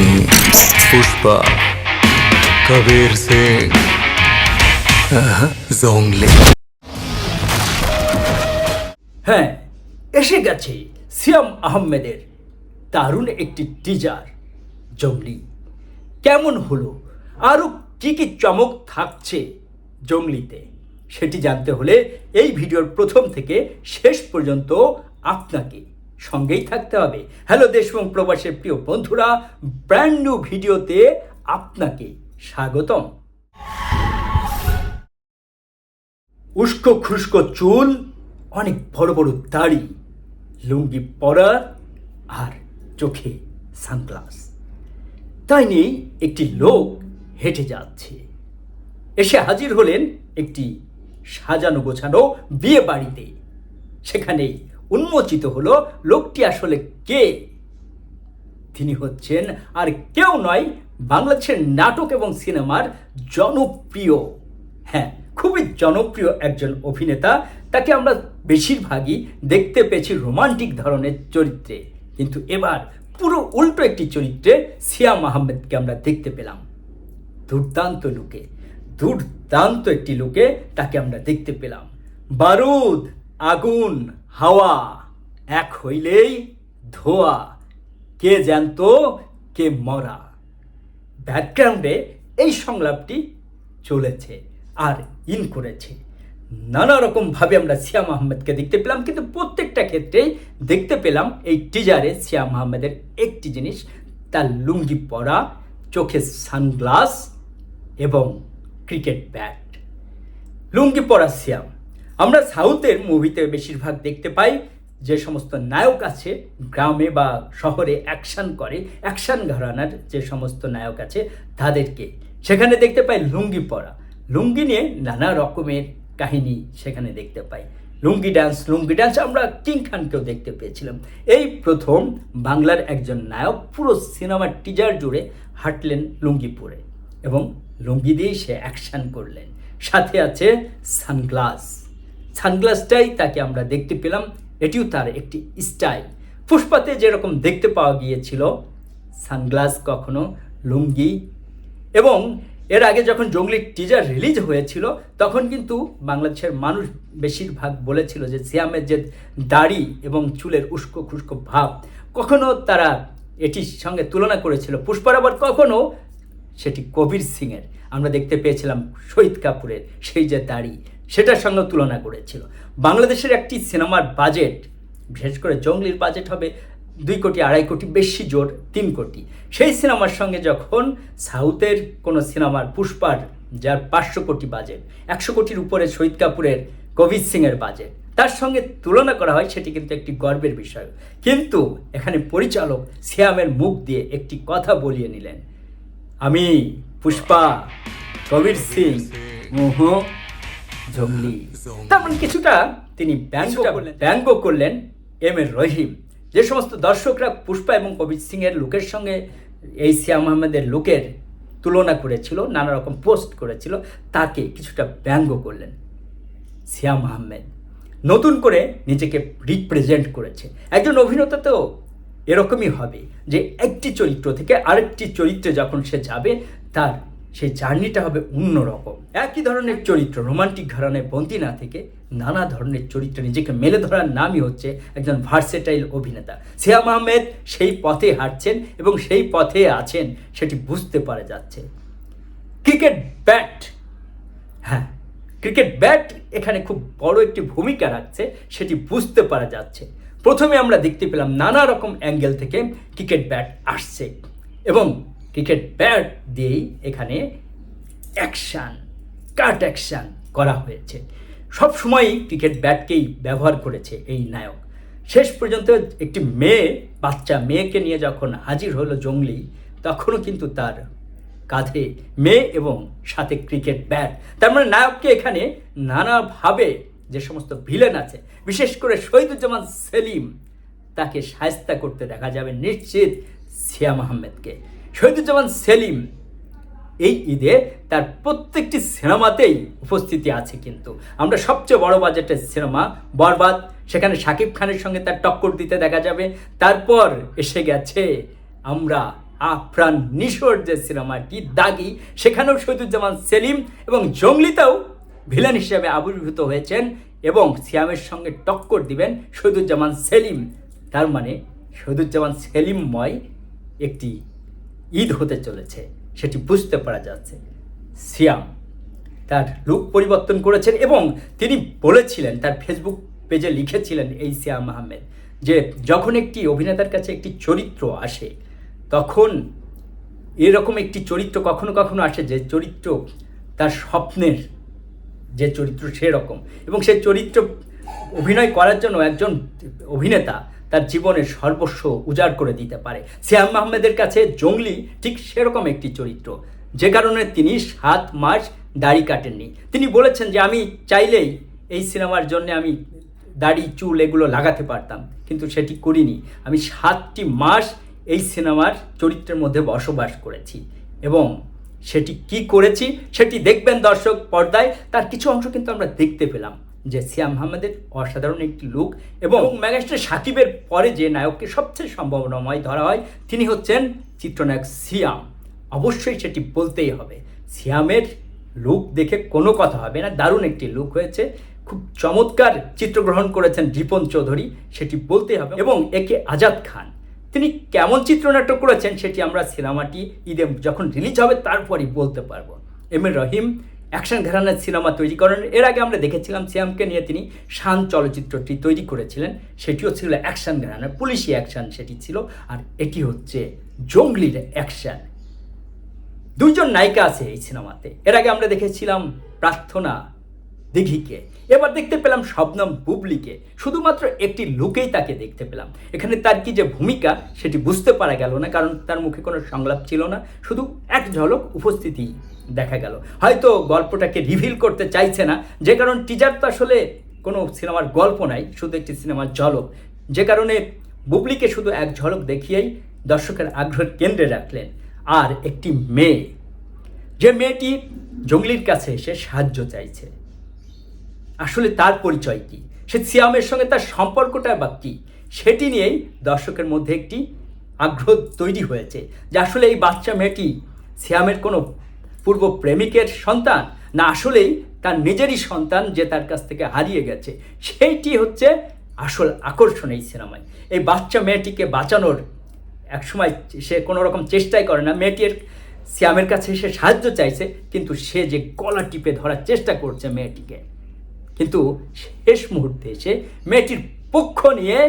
पुष्पा कबीर सिंह जोंगली হ্যাঁ এসে গেছে সিয়াম আহমেদের দারুণ একটি টিজার জঙ্গলি কেমন হলো আরও কী কী চমক থাকছে জঙ্গলিতে সেটি জানতে হলে এই ভিডিওর প্রথম থেকে শেষ পর্যন্ত আপনাকে সঙ্গেই থাকতে হবে। হ্যালো দেশ এবং প্রবাসের প্রিয় বন্ধুরা ব্র্যান্ড নিউ ভিডিওতে আপনাকে স্বাগতম। উস্কো খুস্কো চুল, অনেক বড় বড় দাড়ি, লুঙ্গি পরা আর চোখে সানগ্লাস। তাই নিয়ে একটি লোক হেঁটে যাচ্ছে। এসে হাজির হলেন একটি সাজানো গোছানো বিয়ে বাড়িতে। সেখানেই উন্মোচিত হলো, লোকটি আসলে কে? তিনি হচ্ছেন আর কেউ নয়, বাংলাদেশের নাটক এবং সিনেমার জনপ্রিয় হ্যাঁ খুবই জনপ্রিয় একজন অভিনেতা। তাকে আমরা বেশিরভাগই দেখতে পেয়েছি রোমান্টিক ধরনের চরিত্রে। কিন্তু এবার পুরো উল্টো একটি চরিত্রে সিয়াম আহমেদকে আমরা দেখতে পেলাম। দুর্দান্ত লুকে, দুর্দান্ত একটি লুকে তাকে আমরা দেখতে পেলাম। বারুদ! আগুন, হাওয়া এক হইলেই ধোয়া। কে জ্যান্ত, কে মরা। ব্যাকগ্রাউন্ডে এই সংলাপটি চলেছে আর ইন করেছে। নানা রকমভাবে আমরা সিয়াম আহমেদকে দেখতে পেলাম, কিন্তু প্রত্যেকটা ক্ষেত্রেই দেখতে পেলাম এই টিজারে সিয়াম আহমেদের একটি জিনিস, তার লুঙ্গি পরা, চোখে সানগ্লাস এবং ক্রিকেট ব্যাট। লুঙ্গি পরা সিয়াম আমরা সাউথের মুভিতে বেশিরভাগ দেখতে পাই যে সমস্ত নায়ক আছে, গ্রামে বা শহরে অ্যাকশন করে, অ্যাকশন ঘরানার যে সমস্ত নায়ক আছে তাদেরকে। সেখানে দেখতে পাই লুঙ্গি পরা। লুঙ্গি নিয়ে নানা রকমের কাহিনী সেখানে দেখতে পাই। লুঙ্গি ডান্স লুঙ্গি ডান্স আমরা কিং খানকেও দেখতে পেয়েছিলাম। এই প্রথম বাংলার একজন নায়ক পুরো সিনেমার টিজার জুড়ে হাঁটলেন লুঙ্গি পরে এবং লুঙ্গি দিয়েই সে অ্যাকশান করলেন। সাথে আছে সানগ্লাস। সানগ্লাসটাই তাকে আমরা দেখতে পেলাম। এটিও তার একটি স্টাইল। পুষ্পাতে যেরকম দেখতে পাওয়া গিয়েছিল, সানগ্লাস কখনো, লুঙ্গি। এবং এর আগে যখন জঙ্গলি টিজার রিলিজ হয়েছিল, তখন কিন্তু বাংলাদেশের মানুষ বেশিরভাগ বলেছিল যে সিয়ামের যে দাড়ি এবং চুলের উস্কো খুস্কো ভাব, কখনো তারা এটির সঙ্গে তুলনা করেছিল। পুষ্পার আবার কখনো, সেটি কবির সিংয়ের। আমরা দেখতে পেয়েছিলাম শহীদ কাপুরের সেই যে দাড়ি সেটার সঙ্গে তুলনা করেছিল। বাংলাদেশের একটি সিনেমার বাজেট বিশেষ করে জঙ্গলির বাজেট হবে দুই কোটি আড়াই কোটি বেশি জোর তিন কোটি। সেই সিনেমার সঙ্গে যখন সাউথের কোনো সিনেমার পুষ্পার যার পাঁচশো কোটি বাজেট একশো কোটির উপরে শহীদ কাপুরের কবির সিংয়ের বাজেট তার সঙ্গে তুলনা করা হয় সেটি কিন্তু একটি গর্বের বিষয়। কিন্তু এখানে পরিচালক সিয়ামের মুখ দিয়ে একটি কথা বলিয়ে নিলেন। আমি পুষ্পা কবির সিং মোহ জঙ্গলি। তার মানে কিছুটা তিনি ব্যঙ্গ করলেন ব্যঙ্গ করলেন এম এর রহিম। যে সমস্ত দর্শকরা পুষ্পা এবং কবির সিং এর লুকের সঙ্গে এই সিয়াম আহমেদের লুকের তুলনা করেছিল নানা রকম পোস্ট করেছিল তাকে কিছুটা ব্যঙ্গ করলেন সিয়াম আহমেদ। নতুন করে নিজেকে রিপ্রেজেন্ট করেছে। একজন অভিনেতা তো এরকমই হবে যে একটি চরিত্র থেকে আরেকটি চরিত্রে যখন সে যাবে তার সেই জার্নিটা হবে অন্যরকম একই ধরনের চরিত্র রোমান্টিক ঘরানায় বন্দি না থেকে নানা ধরনের চরিত্র নিজেকে মেলে ধরার নামই হচ্ছে একজন ভার্সেটাইল অভিনেতা। সিয়াম আহমেদ সেই পথে হাঁটছেন এবং সেই পথে আছেন, সেটি বুঝতে পারা যাচ্ছে। Cricket bat. হ্যাঁ ক্রিকেট ব্যাট এখানে খুব বড় একটি ভূমিকা রাখছে, সেটি বুঝতে পারা যাচ্ছে। প্রথমে আমরা দেখতে পেলাম নানা রকম অ্যাঙ্গেল থেকে ক্রিকেট ব্যাট আসছে এবং ক্রিকেট ব্যাট দিয়েই এখানে অ্যাকশান কাট অ্যাকশান করা হয়েছে। সব সময়ই ক্রিকেট ব্যাটকেই ব্যবহার করেছে এই নায়ক। শেষ পর্যন্ত একটি মেয়ে, বাচ্চা মেয়েকে নিয়ে যখন হাজির হলো জঙ্গলি, তখনও কিন্তু তার কাঁধে মেয়ে এবং সাথে ক্রিকেট ব্যাট। তার মানে নায়ককে এখানে নানাভাবে যে সমস্ত ভিলেন আছে, বিশেষ করে শহীদুজ্জামান সেলিম, তাকে সায়স্তা করতে দেখা যাবে নিশ্চিত সিয়াম আহমেদকে শহীদুজ্জামান সেলিম এই ঈদে তার প্রত্যেকটি সিনেমাতেই উপস্থিতি আছে কিন্তু। আমরা সবচেয়ে বড় বাজেটের সিনেমা বরবাদ, সেখানে শাকিব খানের সঙ্গে তার টক্কর দিতে দেখা যাবে। তারপর এসে গেছে আমরা আফরান নিশোর যে সিনেমাটি দাগি, সেখানেও শহীদুজ্জামান সেলিম এবং জঙ্গলিতেও ভিলেন হিসেবে আবির্ভূত হয়েছেন এবং সিয়ামের সঙ্গে টক্কর দিবেন শহীদুজ্জামান সেলিম। তার মানে শহীদুজ্জামান সেলিমময় একটি ঈদ হতে চলেছে, সেটি বুঝতে পারা যাচ্ছে। সিয়াম তার লুক পরিবর্তন করেছেন এবং তিনি বলেছিলেন, তার ফেসবুক পেজে লিখেছিলেন এই সিয়াম আহমেদ যে, যখন একটি অভিনেতার কাছে একটি চরিত্র আসে, তখন এরকম একটি চরিত্র কখনো কখনো আসে যে চরিত্র তার স্বপ্নের যে চরিত্র সেরকম এবং সেই চরিত্র অভিনয় করার জন্য একজন অভিনেতা তার জীবনের সর্বস্ব উজাড় করে দিতে পারে। সিয়াম আহমেদের কাছে জঙ্গলি ঠিক সেরকম একটি চরিত্র। যে কারণে তিনি সাত মাস দাড়ি কাটেননি। তিনি বলেছেন যে, আমি চাইলেই এই সিনেমার জন্য আমি দাড়ি, চুল এগুলো লাগাতে পারতাম, কিন্তু সেটি করিনি। আমি সাতটি মাস এই সিনেমার চরিত্রের মধ্যে বসবাস করেছি এবং সেটি কি করেছি সেটি দেখবেন দর্শক পর্দায়। তার কিছু অংশ কিন্তু আমরা দেখতে পেলাম। যে সিয়াম আহমেদের অসাধারণ একটি লুক এবং মেগাস্টার সাকিবের পরে যে নায়ককে সবচেয়ে সম্ভাবনাময় ধরা হয়, তিনি হচ্ছেন চিত্রনায়ক সিয়াম। অবশ্যই সেটি বলতেই হবে। সিয়ামের লুক দেখে কোনো কথা হবে না, দারুণ একটি লুক হয়েছে। খুব চমৎকার চিত্রগ্রহণ করেছেন রিপন চৌধুরী, সেটি বলতে হবে। এবং একে আজাদ খান, তিনি কেমন চিত্রনাট্য করেছেন সেটি আমরা সিনেমাটি ঈদে যখন রিলিজ হবে তারপরই বলতে পারব। এম এ রহিম অ্যাকশন ঘরানার সিনেমা তৈরি করেন। এর আগে আমরা দেখেছিলাম সিয়ামকে নিয়ে তিনি শান চলচ্চিত্রটি তৈরি করেছিলেন। সেটিও ছিল অ্যাকশন ঘরানার পুলিশি অ্যাকশন সেটি ছিল। আর এটি হচ্ছে জঙ্গলির অ্যাকশন। দুজন নায়িকা আছে এই সিনেমাতে। এর আগে আমরা দেখেছিলাম প্রার্থনা। দিঘিকে এবার দেখতে পেলাম শবনম বুবলিকে। শুধুমাত্র একটি লুকেই তাকে দেখতে পেলাম। এখানে তার কি যে ভূমিকা, সেটি বুঝতে পারা গেল না, কারণ তার মুখে কোনো সংলাপ ছিল না। শুধু এক ঝলক উপস্থিতি দেখা গেল। হয়তো গল্পটাকে রিভিল করতে চাইছে না। যে কারণ টিজার তো আসলে কোনো সিনেমার গল্প নাই, শুধু একটি সিনেমার ঝলক। যে কারণে বুবলিকে শুধু এক ঝলক দেখিয়েই দর্শকের আগ্রহের কেন্দ্রে রাখলেন। আর একটি মেয়ে। যে মেয়েটি জঙ্গলির কাছে এসে সাহায্য চাইছে। আসলে তার পরিচয় কি? সে সিয়ামের সঙ্গে তার সম্পর্কটা বা কী? সেটি নিয়েই দর্শকের মধ্যে একটি আগ্রহ তৈরি হয়েছে যে আসলে এই বাচ্চা মেয়েটি সিয়ামের কোনো পূর্ব প্রেমিকের সন্তান? না, আসলেই তার নিজেরই সন্তান যে তার কাছ থেকে হারিয়ে গেছে। সেইটি হচ্ছে আসল আকর্ষণ এই সিনেমায়। এই বাচ্চা মেয়েটিকে বাঁচানোর একসময় সে কোনো রকম চেষ্টাই করে না। মেয়েটির সিয়ামের কাছে সে সাহায্য চাইছে, কিন্তু সে যে গলা টিপে ধরার চেষ্টা করছে মেয়েটিকে কিন্তু শেষ মুহূর্তে এসে মেয়েটির পক্ষ নিয়ে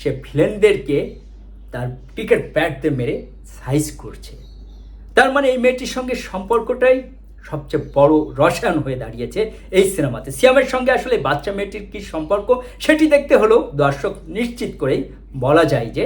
সে ভিলেনদেরকে তার টিকেট ব্যাটতে মেরে সাইজ করছে। তার মানে এই মেয়েটির সঙ্গে সম্পর্কটাই সবচেয়ে বড় রসায়ন হয়ে দাঁড়িয়েছে এই সিনেমাতে। সিয়ামের সঙ্গে আসলে বাচ্চা মেয়েটির কী সম্পর্ক সেটি দেখতে হলেও দর্শক নিশ্চিত করেই বলা যায় যে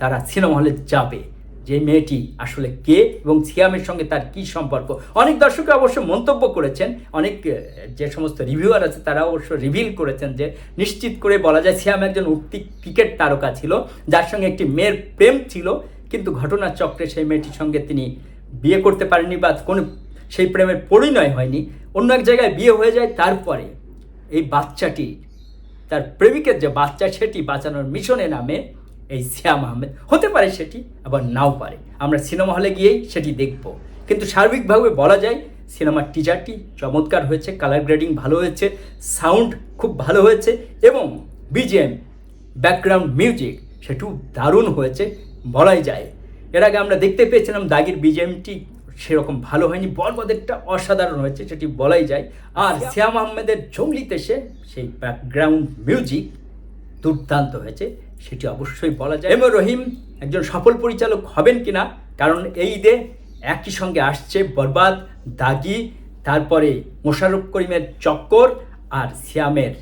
তারা সিনেমা হলে যাবে। যে মেয়েটি আসলে কে এবং সিয়ামের সঙ্গে তার কি সম্পর্ক? অনেক দর্শক অবশ্য মন্তব্য করেছেন, অনেক যে সমস্ত রিভিউয়ার আছে তারা অবশ্য রিভিল করেছেন যে নিশ্চিত করে বলা যায় সিয়াম একজন উক্তি ক্রিকেট তারকা ছিল, যার সঙ্গে একটি মেয়ের প্রেম ছিল, কিন্তু ঘটনার চক্রে সেই মেয়েটির সঙ্গে তিনি বিয়ে করতে পারেননি বা কোনো, সেই প্রেমের পরিণয় হয়নি। অন্য এক জায়গায় বিয়ে হয়ে যায়, তারপরে এই বাচ্চাটি, তার প্রেমিকের যে বাচ্চা, সেটি বাঁচানোর মিশনে নামে এই শ্যাম আহমেদ। হতে পারে সেটি আবার নাও পারে। আমরা সিনেমা হলে গিয়েই সেটি দেখব। কিন্তু সার্বিকভাবে বলা যায় সিনেমার টিজারটি চমৎকার হয়েছে কালার গ্রেডিং ভালো হয়েছে সাউন্ড খুব ভালো হয়েছে এবং বিজিএম ব্যাকগ্রাউন্ড মিউজিক সেটিও দারুণ হয়েছে বলাই যায়। এর আগে আমরা দেখতে পেয়েছিলাম দাগির বিজিএমটি সেরকম ভালো হয়নি বরবাদেরটা অসাধারণ হয়েছে সেটি বলাই যায়। আর শ্যাম আহমেদের জঙ্গলিতে সে সেই ব্যাকগ্রাউন্ড মিউজিক দুর্দান্ত হয়েছে। সেটি অবশ্যই বলা যায়। এম রহিম একজন সফল পরিচালক হবেন কিনা? কারণ এই ঈদে একই সঙ্গে আসছে বরবাদ, দাগি, তারপরে মোশাররফ করিমের চক্কর আর শ্যামের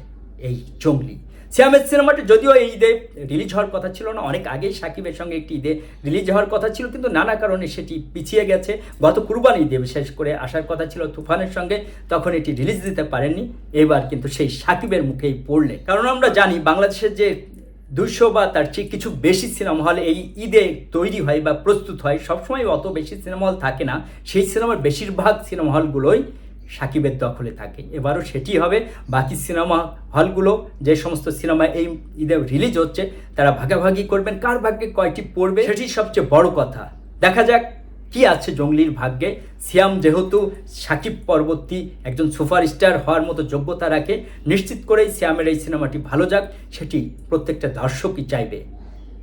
এই জঙ্গলি। শ্যামের সিনেমাটা যদিও এই ঈদে রিলিজ হওয়ার কথা ছিল না, অনেক আগেই সাকিবের সঙ্গে একটি ঈদে রিলিজ হওয়ার কথা ছিল, কিন্তু নানা কারণে সেটি পিছিয়ে গেছে। গত কুরবানি ঈদে বিশেষ করে আসার কথা ছিল তুফানের সঙ্গে, তখন এটি রিলিজ দিতে পারেননি। এবার কিন্তু সেই সাকিবের মুখেই পড়লে। কারণ আমরা জানি, বাংলাদেশের যে দুশো বা তার চেয়ে কিছু বেশি সিনেমা হল এই ঈদে তৈরি হয় বা প্রস্তুত হয়, সবসময় অত বেশি সিনেমা হল থাকে না। সেই সিনেমার বেশিরভাগ সিনেমা হলগুলোই সাকিবের দখলে থাকে। এবারও সেটি হবে। বাকি সিনেমা হলগুলো যে সমস্ত সিনেমা এই ঈদে রিলিজ হচ্ছে, তারা ভাগাভাগি করবেন। কার ভাগ্যে কয়টি পড়বে সেটি সবচেয়ে বড় কথা। দেখা যাক কি আছে জঙ্গলির ভাগ্যে? সিয়াম যেহেতু সাকিব পরবর্তী একজন সুপারস্টার হওয়ার মতো যোগ্যতা রাখে, নিশ্চিত করেই সিয়ামের এই সিনেমাটি ভালো যাক, সেটি প্রত্যেকটা দর্শকই চাইবে।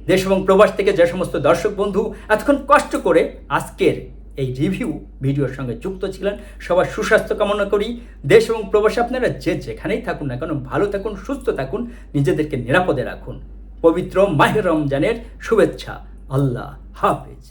দেশ এবং প্রবাস থেকে যে সমস্ত দর্শক বন্ধু এতক্ষণ কষ্ট করে আজকের এই রিভিউ ভিডিওর সঙ্গে যুক্ত ছিলেন, সবার সুস্বাস্থ্য কামনা করি। দেশ এবং প্রবাসে আপনারা যে যেখানেই থাকুন না কেন, ভালো থাকুন, সুস্থ থাকুন, নিজেদেরকে নিরাপদে রাখুন। পবিত্র মাহের রমজানের শুভেচ্ছা। আল্লাহ হাফেজ।